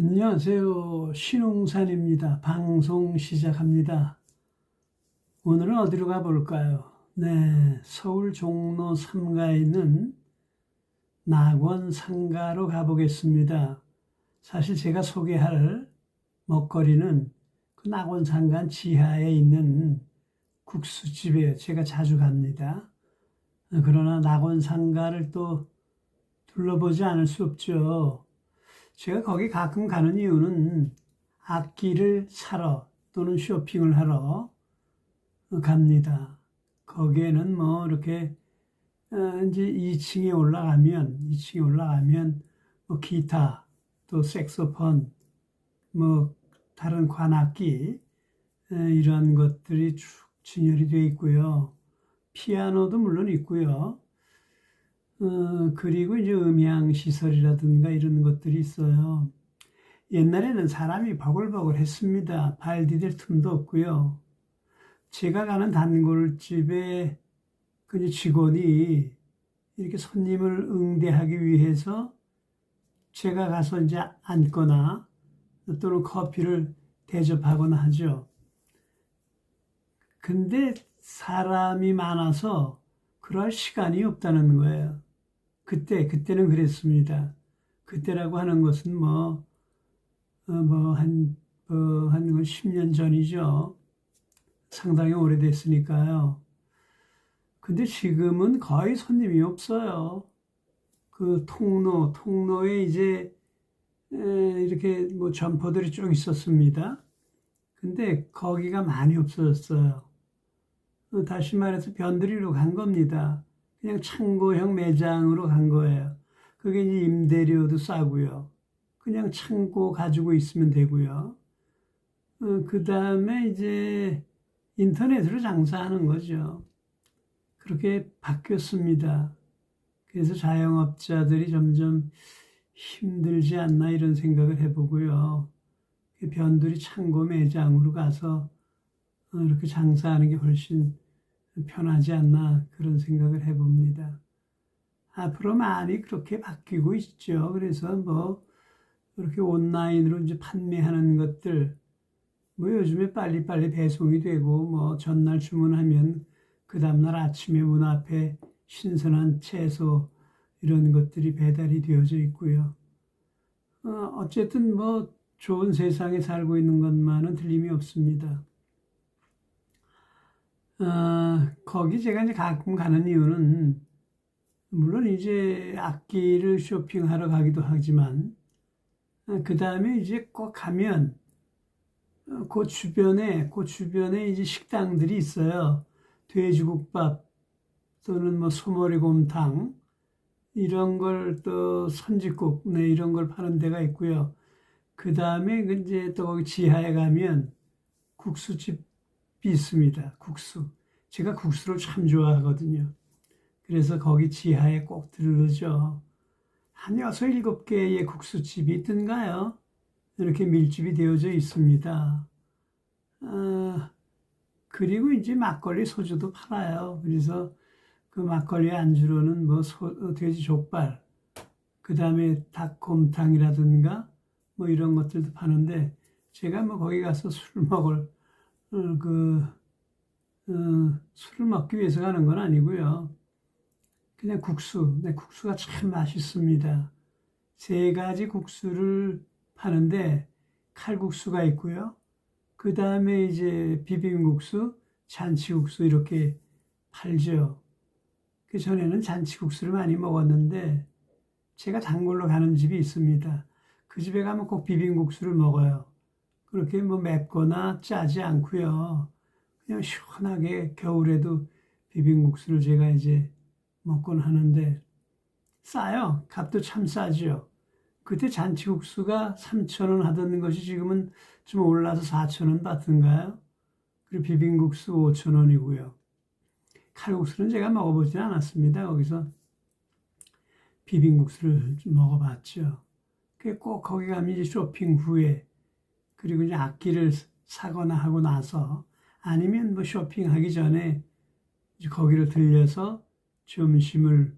안녕하세요. 신웅산입니다. 방송 시작합니다. 오늘은 어디로 가볼까요? 네, 서울 종로 3가에 있는 낙원 상가로 가보겠습니다. 사실 제가 소개할 먹거리는 그 낙원 상가 지하에 있는 국수집이에요. 제가 자주 갑니다. 그러나 낙원 상가를 또 둘러보지 않을 수 없죠. 제가 거기 가끔 가는 이유는 악기를 사러 또는 쇼핑을 하러 갑니다. 거기에는 뭐 이렇게 어, 이제 2층에 올라가면 2층에 올라가면 뭐 기타 또 색소폰 뭐 다른 관악기 에, 이런 것들이 쭉 진열이 되어 있고요. 피아노도 물론 있고요. 어, 그리고 이제 음향 시설이라든가 이런 것들이 있어요. 옛날에는 사람이 버글버글 했습니다. 발 디딜 틈도 없고요. 제가 가는 단골집에 그 직원이 이렇게 손님을 응대하기 위해서 제가 가서 이제 앉거나 또는 커피를 대접하거나 하죠. 근데 사람이 많아서 그럴 시간이 없다는 거예요. 그때, 그때는 그랬습니다. 그때라고 하는 것은 뭐, 어, 뭐, 한, 뭐, 한 10년 전이죠. 상당히 오래됐으니까요. 근데 지금은 거의 손님이 없어요. 그 통로, 통로에 이제, 에, 이렇게 뭐 점포들이 쭉 있었습니다. 근데 거기가 많이 없어졌어요. 어, 다시 말해서 변두리로 간 겁니다. 그냥 창고형 매장으로 간 거예요. 그게 이제 임대료도 싸고요. 그냥 창고 가지고 있으면 되고요. 어, 그 다음에 이제 인터넷으로 장사하는 거죠. 그렇게 바뀌었습니다. 그래서 자영업자들이 점점 힘들지 않나 이런 생각을 해보고요. 그 변두리 창고 매장으로 가서 어, 이렇게 장사하는 게 훨씬 편하지 않나 그런 생각을 해봅니다. 앞으로 많이 그렇게 바뀌고 있죠. 그래서 뭐 이렇게 온라인으로 이제 판매하는 것들 뭐 요즘에 빨리빨리 배송이 되고 뭐 전날 주문하면 그 다음날 아침에 문 앞에 신선한 채소 이런 것들이 배달이 되어져 있고요. 어, 어쨌든 뭐 좋은 세상에 살고 있는 것만은 틀림이 없습니다. 어, 거기 제가 이제 가끔 가는 이유는 물론 이제 악기를 쇼핑하러 가기도 하지만 그 다음에 이제 꼭 가면 어, 그 주변에 그 주변에 이제 식당들이 있어요. 돼지국밥 또는 뭐 소머리곰탕 이런 걸 또 선지국 네 이런 걸 파는 데가 있고요. 그 다음에 이제 또 거기 지하에 가면 국수집이 있습니다. 국수. 제가 국수를 참 좋아하거든요. 그래서 거기 지하에 꼭 들르죠. 한 여섯 일곱 개의 국수집이 있던가요? 이렇게 밀집이 되어져 있습니다. 어, 그리고 이제 막걸리 소주도 팔아요. 그래서 그 막걸리 안주로는 뭐 소, 어, 돼지 족발, 그 다음에 닭곰탕이라든가 뭐 이런 것들도 파는데 제가 뭐 거기 가서 술 먹을 어, 그 어, 술을 먹기 위해서 가는 건 아니고요. 그냥 국수, 네, 국수가 참 맛있습니다. 세 가지 국수를 파는데 칼국수가 있고요. 그 다음에 이제 비빔국수, 잔치국수 이렇게 팔죠. 그 전에는 잔치국수를 많이 먹었는데 제가 단골로 가는 집이 있습니다. 그 집에 가면 꼭 비빔국수를 먹어요. 그렇게 뭐 맵거나 짜지 않고요. 그냥 시원하게 겨울에도 비빔국수를 제가 이제 먹곤 하는데 싸요. 값도 참 싸죠. 그때 잔치국수가 3,000원 하던 것이 지금은 좀 올라서 4,000원 받던가요? 그리고 비빔국수 5,000원이고요. 칼국수는 제가 먹어보진 않았습니다. 거기서 비빔국수를 좀 먹어봤죠. 꼭 거기 가면 이제 쇼핑 후에 그리고 이제 악기를 사거나 하고 나서 아니면 뭐 쇼핑하기 전에 거기를 들려서 점심을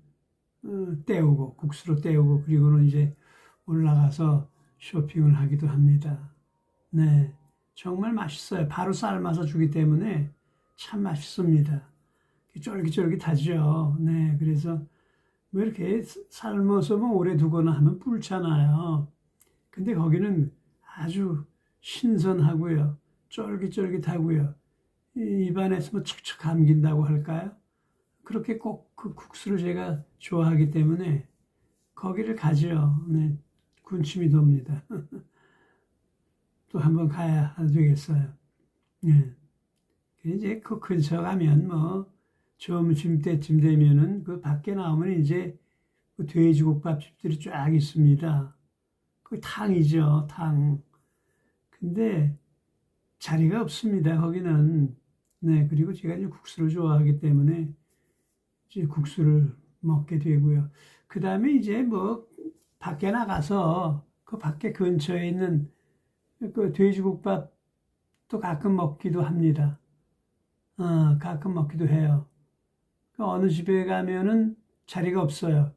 어, 때우고 국수로 때우고 그리고는 이제 올라가서 쇼핑을 하기도 합니다. 네, 정말 맛있어요. 바로 삶아서 주기 때문에 참 맛있습니다. 쫄깃쫄깃하죠. 네, 그래서 뭐 이렇게 삶아서 뭐 오래 두거나 하면 불잖아요. 근데 거기는 아주 신선하고요. 쫄깃쫄깃하고요. 이 입안에서 뭐 척척 감긴다고 할까요? 그렇게 꼭 그 국수를 제가 좋아하기 때문에 거기를 가죠. 네, 군침이 돕니다. 또 한번 가야 되겠어요. 네. 이제 그 근처 가면 뭐 점심 때쯤 되면은 그 밖에 나오면 이제 그 돼지국밥집들이 쫙 있습니다. 그 탕이죠, 탕. 근데 자리가 없습니다, 거기는. 네, 그리고 제가 이제 국수를 좋아하기 때문에 이제 국수를 먹게 되고요. 그 다음에 이제 뭐 밖에 나가서 그 밖에 근처에 있는 그 돼지국밥도 가끔 먹기도 합니다. 어, 가끔 먹기도 해요. 그 어느 집에 가면은 자리가 없어요.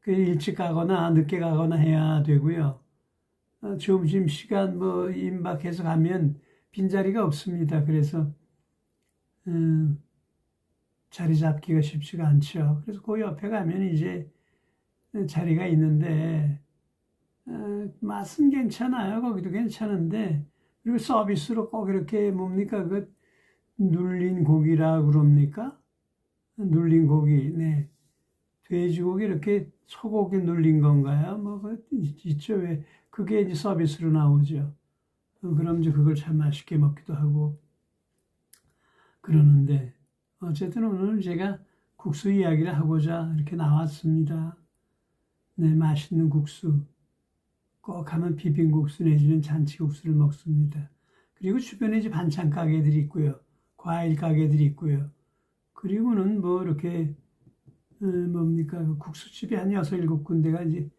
그 일찍 가거나 늦게 가거나 해야 되고요. 어, 점심 시간 뭐 임박해서 가면 빈자리가 없습니다. 그래서 음, 자리 잡기가 쉽지가 않죠. 그래서 그 옆에 가면 이제 자리가 있는데 어, 맛은 괜찮아요. 거기도 괜찮은데 그리고 서비스로 꼭 이렇게 뭡니까 그 눌린 고기라 그럽니까? 눌린 고기, 네. 돼지고기 이렇게 소고기 눌린 건가요? 뭐, 그, 있죠. 왜, 그게 이제 서비스로 나오죠. 어, 그럼 이제 그걸 참 맛있게 먹기도 하고, 그러는데, 어쨌든 오늘 제가 국수 이야기를 하고자 이렇게 나왔습니다. 네, 맛있는 국수. 꼭 가면 비빔국수 내지는 잔치국수를 먹습니다. 그리고 주변에 이제 반찬 가게들이 있고요. 과일 가게들이 있고요. 그리고는 뭐 이렇게 어, 뭡니까 그 국수집이 한 여섯 일곱 군데가 이제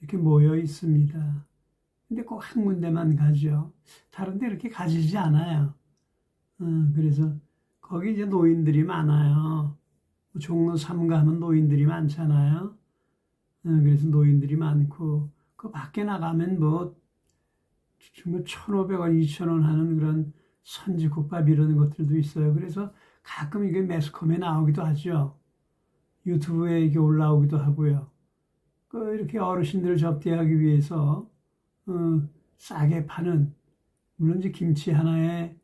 이렇게 모여 있습니다. 근데 꼭 한 군데만 가죠. 다른 데 이렇게 가지지 않아요. 어, 그래서 거기 이제 노인들이 많아요. 뭐 종로 3가 하면 노인들이 많잖아요. 어, 그래서 노인들이 많고 그 밖에 나가면 뭐 정말 1,500원, 2,000원 하는 그런 선지국밥 이런 것들도 있어요. 그래서 가끔 이게 매스컴에 나오기도 하죠. 유튜브에 이게 올라오기도 하고요. 그 이렇게 어르신들을 접대하기 위해서 어, 싸게 파는 물론 이제 김치 하나에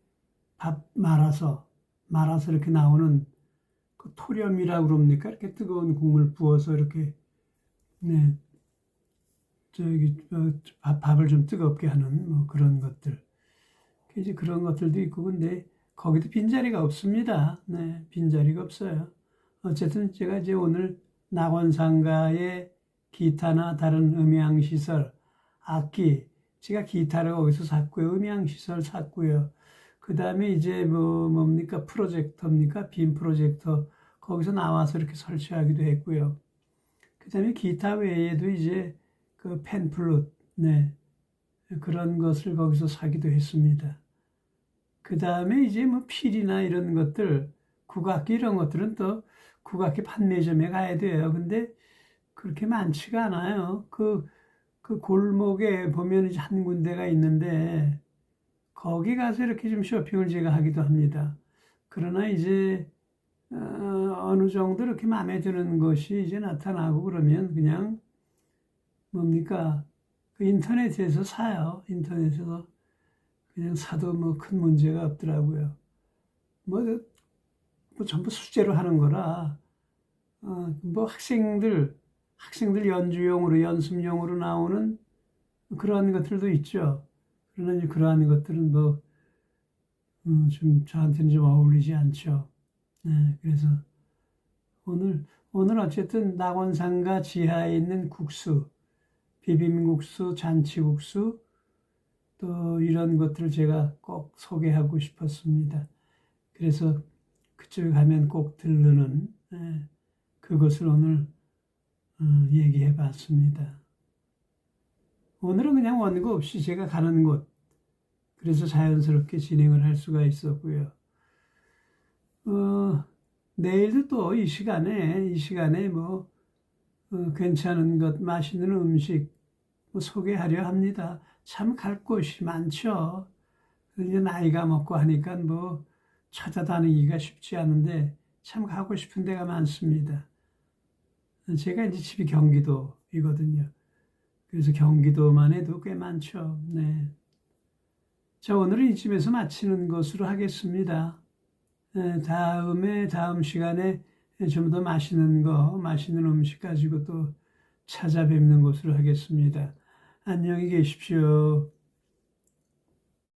밥 말아서 말아서 이렇게 나오는 그 토렴이라고 그럽니까? 이렇게 뜨거운 국물 부어서 이렇게 네 저기 어, 밥, 밥을 좀 뜨겁게 하는 뭐 그런 것들 이제 그런 것들도 있고 근데 거기도 빈자리가 없습니다. 네, 빈자리가 없어요. 어쨌든 제가 이제 오늘 낙원상가의 기타나 다른 음향시설, 악기, 제가 기타를 거기서 샀고요. 음향시설 샀고요. 그 다음에 이제 뭐, 뭡니까? 프로젝터입니까? 빔 프로젝터. 거기서 나와서 이렇게 설치하기도 했고요. 그 다음에 기타 외에도 이제 그 펜플룻, 네. 그런 것을 거기서 사기도 했습니다. 그 다음에 이제 뭐 필이나 이런 것들, 국악기 이런 것들은 또 국악기 판매점에 가야 돼요. 근데 그렇게 많지가 않아요. 그, 그 골목에 보면 이제 한 군데가 있는데 거기 가서 이렇게 좀 쇼핑을 제가 하기도 합니다. 그러나 이제 어, 느 정도 이렇게 마음에 드는 것이 이제 나타나고 그러면 그냥 뭡니까 그 인터넷에서 사요. 인터넷에서 그냥 사도 뭐 큰 문제가 없더라고요. 뭐, 뭐 전부 수제로 하는 거라, 어, 뭐 학생들, 학생들 연주용으로, 연습용으로 나오는 그런 것들도 있죠. 그러나 이제 그러한 것들은 뭐, 음, 좀 저한테는 좀 어울리지 않죠. 네, 그래서 오늘, 오늘 어쨌든 낙원상가 지하에 있는 국수, 비빔국수, 잔치국수, 또 이런 것들을 제가 꼭 소개하고 싶었습니다. 그래서 그쪽에 가면 꼭 들르는 예, 그것을 오늘 어, 얘기해 봤습니다. 오늘은 그냥 원고 없이 제가 가는 곳, 그래서 자연스럽게 진행을 할 수가 있었고요. 어, 내일도 또 이 시간에, 이 시간에 뭐, 어, 괜찮은 것, 맛있는 음식, 뭐 소개하려 합니다. 참 갈 곳이 많죠. 이제 나이가 먹고 하니까 뭐 찾아다니기가 쉽지 않은데 참 가고 싶은 데가 많습니다. 제가 이제 집이 경기도이거든요. 그래서 경기도만 해도 꽤 많죠. 네. 자, 오늘은 이쯤에서 마치는 것으로 하겠습니다. 네, 다음에, 다음 시간에 좀 더 맛있는 거, 맛있는 음식 가지고 또 찾아뵙는 것으로 하겠습니다. 안녕히 계십시오.